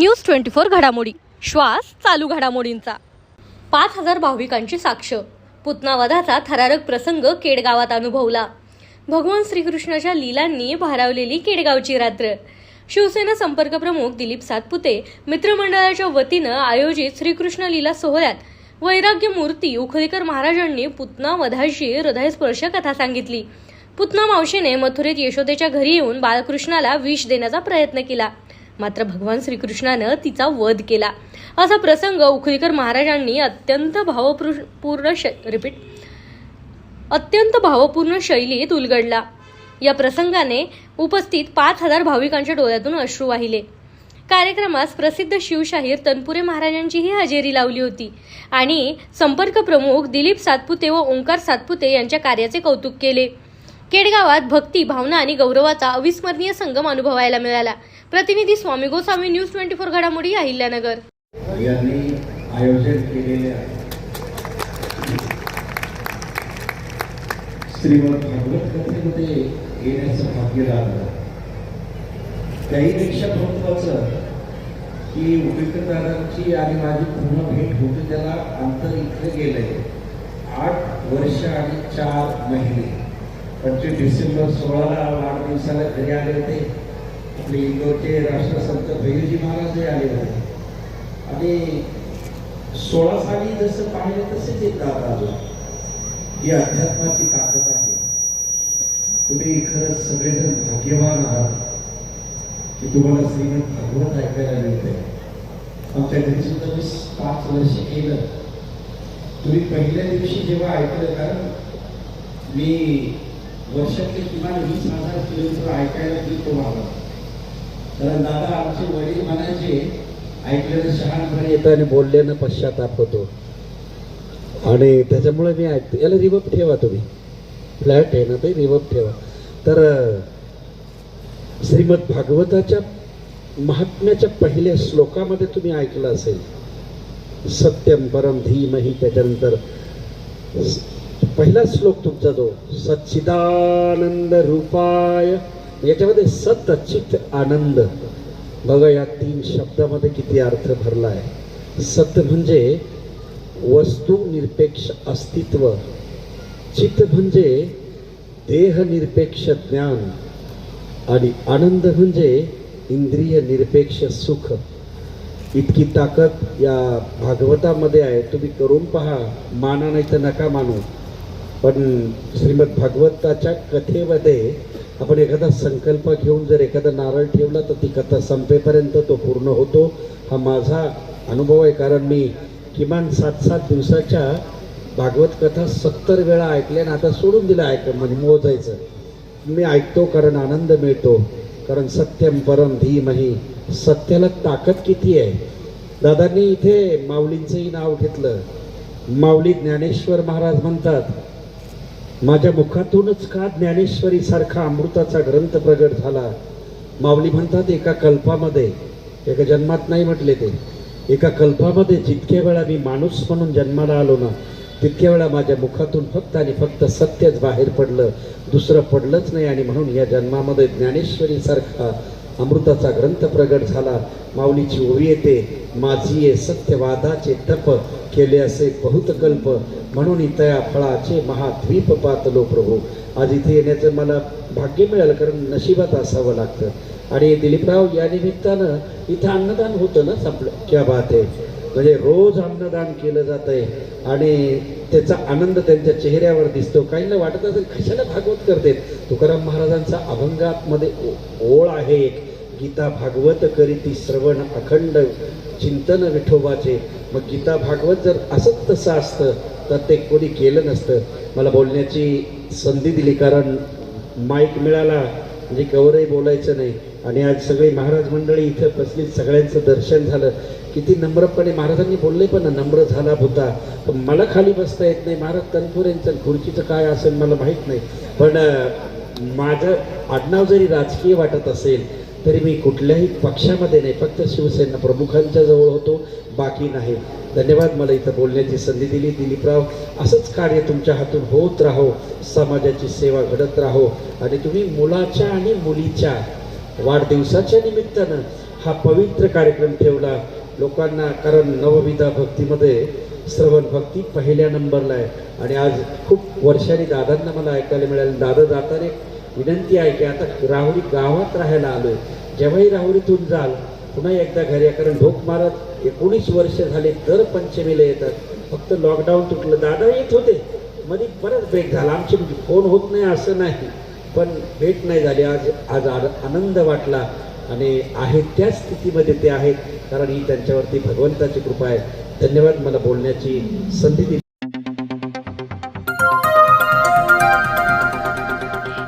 News twenty four घडामोडी. श्वास चालू घडामोडींचा. पाच हजार भाविकांची साक्ष. पुतनावधाचा थरारक प्रसंग केडगावात अनुभवला. भगवान श्रीकृष्णाच्या लीलांनी भारावलेली केडगावची रात्र. शिवसेना संपर्क प्रमुख दिलीप सातपुते मित्रमंडळाच्या वतीनं आयोजित श्रीकृष्ण लीला सोहळ्यात वैराग्य मूर्ती उखळीकर महाराजांनी पुतना वधाची हृदयस्पर्श कथा सांगितली. पुतना मावशीने मथुरेत यशोदेच्या घरी येऊन बाळकृष्णाला विष देण्याचा प्रयत्न केला. मात्र भगवान श्रीकृष्णानं तिचा वध केला. असा प्रसंग उखळीकर महाराजांनी अत्यंत भावपूर्ण रिपीट अत्यंत भावपूर्ण शैलीत उलगडला. या प्रसंगाने उपस्थित पाच हजार भाविकांच्या डोळ्यातून अश्रू वाहिले. कार्यक्रमास प्रसिद्ध शिवशाहीर तनपुरे महाराजांचीही हजेरी लावली होती आणि संपर्क प्रमुख दिलीप सातपुते व ओंकार सातपुते यांच्या कार्याचे कौतुक केले. केडगावात भक्ती भावना आणि गौरवाचा अविस्मरणीय संगम अनुभवायला मिळाला. प्रतिनिधी Swami Goswami news twenty four घडामोडी अहिल्यानगर. यांनी आयोजन केलेल्या श्रीमद भागवत कथेमध्ये येण्याचं भाग्य लाभलं. त्याहीपेक्षा महत्वाचं की उपेकरदारांची आणि माझी पूर्ण भेट होते त्याला अंतर इथं गेलंय. आठ वर्ष आणि चार महिने. पंचवीस डिसेंबर सोळाला वाढदिवसाला घरी आले होते. आपले इंदोरचे राष्ट्रसंत भैरजी महाराज हे आले होते. आणि सोळा साली जसं पाहिलं तसेच एक दादा आला. ही अध्यात्माची ताकद आहे. तुम्ही खरंच सगळेजण भाग्यवान आहात. की तुम्हाला श्रीमंत भागवत ऐकायला मिळते आमच्या घरी सुद्धा मी पाच वर्ष केलं. तुम्ही पहिल्या दिवशी जेव्हा ऐकलं कारण मी वर्षातले किमान वीस हजार किलोमीटर ऐकायला गेलो मला कारण दादा आमचे वडील म्हणायचे ऐकलेलं शहाणपणे येतं आणि बोलल्यानं पश्चाताप होतो. आणि त्याच्यामुळे मी ऐकतो. याला रिवप ठेवा तुम्ही. फ्लॅट आहे ना ते रिवप ठेवा. तर श्रीमद भागवताच्या महात्म्याच्या पहिल्या श्लोकामध्ये तुम्ही ऐकलं असेल. सत्यम परम धीमही त्याच्यानंतर पहिला श्लोक तुमचा जो सच्चिदानंद रूपाय. याच्यामध्ये सत चित आनंद. बघा या तीन शब्दामध्ये किती अर्थ भरला आहे सत म्हणजे वस्तू निरपेक्ष अस्तित्व. चित्त म्हणजे देह निरपेक्ष ज्ञान. आणि आनंद म्हणजे इंद्रिय निरपेक्ष सुख. इतकी ताकद या भागवतामध्ये आहे. तुम्ही करून पहा. माना नाही तर नका मानू. पण श्रीमद भागवताच्या कथेमध्ये आपण एखादा संकल्प घेऊन जर एखादा नारळ ठेवला तर ती कथा संपेपर्यंत तो पूर्ण होतो. हा माझा अनुभव आहे कारण मी किमान सात सात दिवसाच्या भागवत कथा सत्तर वेळा ऐकल्या आणि आता सोडून दिलं ऐक म्हणजे मोजायचं. मी ऐकतो कारण आनंद मिळतो कारण सत्यम परम धीमही. सत्याला ताकद किती आहे? दादांनी इथे माऊलींचंही नाव घेतलं. माऊली ज्ञानेश्वर महाराज म्हणतात माझ्या मुखातूनच का ज्ञानेश्वरी सारखा अमृताचा ग्रंथ प्रगट झाला? माऊली म्हणतात एका कल्पामध्ये. एका जन्मात नाही म्हटले ते. एका कल्पामध्ये जितक्या वेळा मी माणूस म्हणून जन्माला आलो ना तितक्या वेळा माझ्या मुखातून फक्त आणि फक्त सत्यच बाहेर पडलं. दुसरं पडलंच नाही आणि म्हणून या जन्मामध्ये ज्ञानेश्वरीसारखा अमृताचा ग्रंथ प्रगट झाला. माऊलीची ओवी येते. माझी ये सत्यवादाचे तप केले असे बहुत कल्प म्हणून तया फळाचे महाद्वीप पातलो प्रभू. आज इथे येण्याचं मला भाग्य मिळालं कारण नशिबात असावं लागतं. आणि दिलीपराव या निमित्तानं इथं अन्नदान होतं ना संपलं? क्या बात आहे. म्हणजे रोज अन्नदान केलं जात आहे आणि त्याचा आनंद त्यांच्या चेहऱ्यावर दिसतो. काहींना वाटत असेल कशाला भागवत करते तुकाराम महाराजांचा अभंगामध्ये ओ- ओळ आहे एक. गीता भागवत करीती श्रवण अखंड चिंतन विठोबाचे. मग गीता भागवत जर असंच तसं असतं तर ते कोणी केलं नसतं. मला बोलण्याची संधी दिली कारण माईक मिळाला म्हणजे कवरही बोलायचं नाही. आणि आज सगळी महाराज मंडळी इथं बसली सगळ्यांचं दर्शन झालं. किती नम्रपणे महाराजांनी बोलले पण नम्र झाला होता पण मला खाली बसता येत नाही. महाराज तनपुरेंचं खुर्चीचं काय असेल मला माहीत नाही. पण माझं आडनाव जरी राजकीय वाटत असेल तरी मी कुठल्याही पक्षामध्ये नाही फक्त शिवसेना प्रमुखांच्या जवळ होतो बाकी नाही. धन्यवाद मला इथं बोलण्याची संधी दिली दिलीपराव. असंच कार्य तुमच्या हातून होत राहो समाजाची सेवा घडत राहो. आणि तुम्ही मुलाच्या आणि मुलीच्या वाढदिवसाच्या निमित्तानं हा पवित्र कार्यक्रम ठेवला. लोकांना कारण नवविधा भक्तीमध्ये श्रवण भक्ती पहिल्या नंबरला आहे. आणि आज खूप वर्षांनी दादांना मला ऐकायला मिळालं. दादा जाताना विनंती आहे की आता राहुरी गावात राहायला आलो जेव्हाही राहुरीतून जाल पुन्हा एकदा घरी या कारण ढोक मारत एकोणीस वर्ष झाले दर पंचमीला येतात. फक्त लॉकडाऊन तुटलं. दादा येत होते. मध्ये परत ब्रेक झाला. आमचे म्हणजे फोन होत नाही असं नाही. पण भेट नाही झाली. आज आज आनंद वाटला. आणि आहे त्या स्थितीमध्ये ते आहेत. कारण ही त्यांच्यावरती भगवंताची कृपा आहे. धन्यवाद मला बोलण्याची संधी दिली.